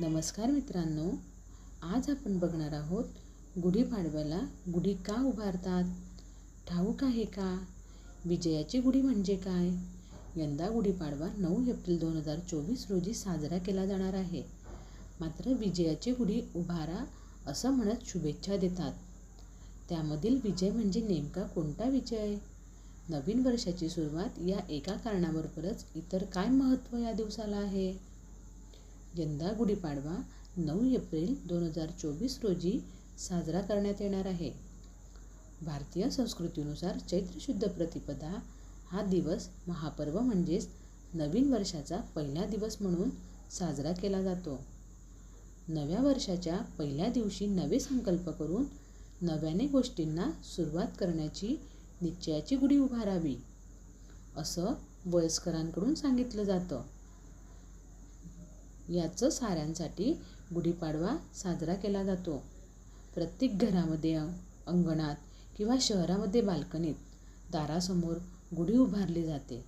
नमस्कार मित्रांनो आज आपण बघणार आहोत गुढीपाडव्याला गुढी का उभारतात? ठाऊक आहे का? विजयाची गुढी म्हणजे काय? यंदा गुढीपाडवा नऊ एप्रिल दोन हजार चोवीस रोजी साजरा केला जाणार आहे. मात्र विजयाची गुढी उभारा असं म्हणत शुभेच्छा देतात. त्यामधील विजय म्हणजे नेमका कोणता विजय? नवीन वर्षाची सुरुवात या एका कारणाबरोबरच इतर काय महत्त्व या दिवसाला आहे? यंदा गुढीपाडवा नऊ एप्रिल दोन हजार चोवीस रोजी साजरा करण्यात येणार आहे. भारतीय संस्कृतीनुसार चैत्र शुद्ध प्रतिपदा हा दिवस महापर्व म्हणजेच नवीन वर्षाचा पहिला दिवस म्हणून साजरा केला जातो. नव्या वर्षाच्या पहिल्या दिवशी नवे संकल्प करून नव्याने गोष्टींना सुरुवात करण्याची निश्चयाची गुढी उभारावी असं वयस्करांकडून सांगितलं जातं. याचं साऱ्यांसाठी गुढीपाडवा साजरा केला जातो. प्रत्येक घरामध्ये अंगणात किंवा शहरामध्ये बाल्कनीत दारासमोर गुढी उभारली जाते.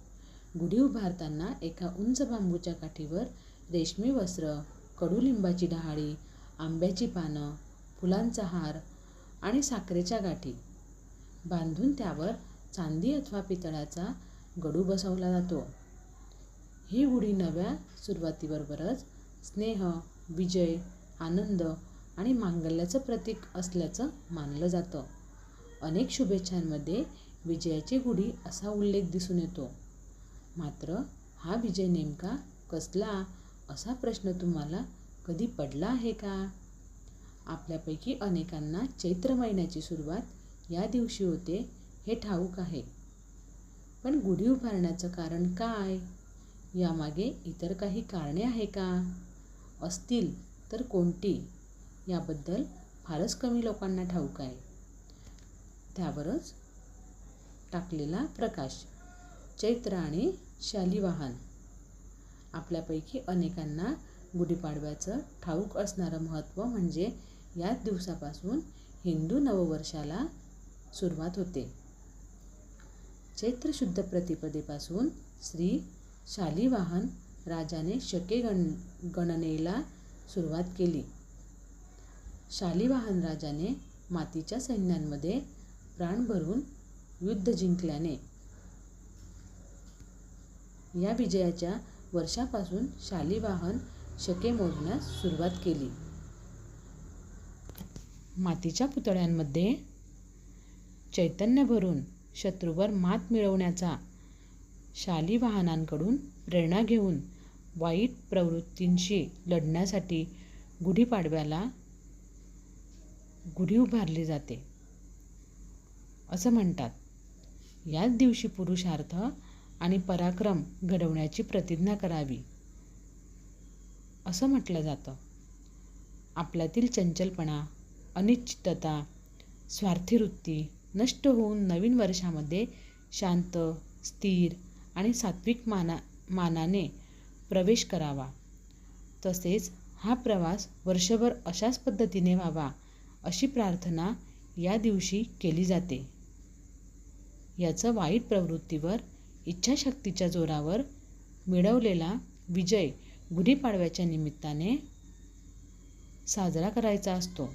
गुढी उभारताना एका उंच बांबूच्या काठीवर रेशमी वस्त्र कडुलिंबाची डहाळी आंब्याची पानं फुलांचा हार आणि साखरेच्या गाठी. बांधून त्यावर चांदी अथवा पितळाचा गडू बसवला जातो. ही गुढी नव्या सुरुवातीबरोबरच स्नेह विजय आनंद आणि मांगल्याचं प्रतीक असल्याचं मानलं जातं. अनेक शुभेच्छांमध्ये विजयाची गुढी असा उल्लेख दिसून येतो. मात्र हा विजय नेमका कसला असा प्रश्न तुम्हाला कधी पडला आहे का? आपल्यापैकी अनेकांना चैत्र महिन्याची सुरुवात या दिवशी होते हे ठाऊक आहे. पण गुढी उभारण्याचं कारण काय? यामागे इतर काही कारणे आहे का? असतील तर कोणती? याबद्दल फारच कमी लोकांना ठाऊक आहे. त्यावरच टाकलेला प्रकाश चैत्र आणि शालिवाहन. आपल्यापैकी अनेकांना गुढीपाडव्याचं ठाऊक असणारं महत्त्व म्हणजे याच दिवसापासून हिंदू नववर्षाला सुरुवात होते. चैत्र शुद्ध प्रतिपदेपासून श्री शालिवाहन राजाने शके गण गणनेला सुरुवात केली. शालिवाहन राजाने मातीच्या सैन्यांमध्ये प्राण भरून युद्ध जिंकल्याने या विजयाच्या वर्षापासून शालिवाहन शके मोजण्यास सुरुवात केली. मातीच्या पुतळ्यांमध्ये चैतन्य भरून शत्रूवर मात मिळवण्याचा शालिवाहनांकडून प्रेरणा घेऊन वाईट प्रवृत्तींशी लढण्यासाठी गुढीपाडव्याला गुढी उभारली जाते. असं म्हणतात. याच दिवशी पुरुषार्थ आणि पराक्रम घडवण्याची प्रतिज्ञा करावी. असं म्हटलं जातं. आपल्यातील चंचलपणा अनिश्चितता स्वार्थीवृत्ती नष्ट होऊन नवीन वर्षामध्ये शांत स्थिर आणि सात्विक माना मानाने प्रवेश करावा. तसेच हा प्रवास वर्षभर अशाच पद्धतीने व्हावा अशी प्रार्थना या दिवशी केली जाते. याचं वाईट प्रवृत्तीवर इच्छाशक्तीच्या जोरावर मिळवलेला विजय गुढीपाडव्याच्या निमित्ताने साजरा करायचा असतो.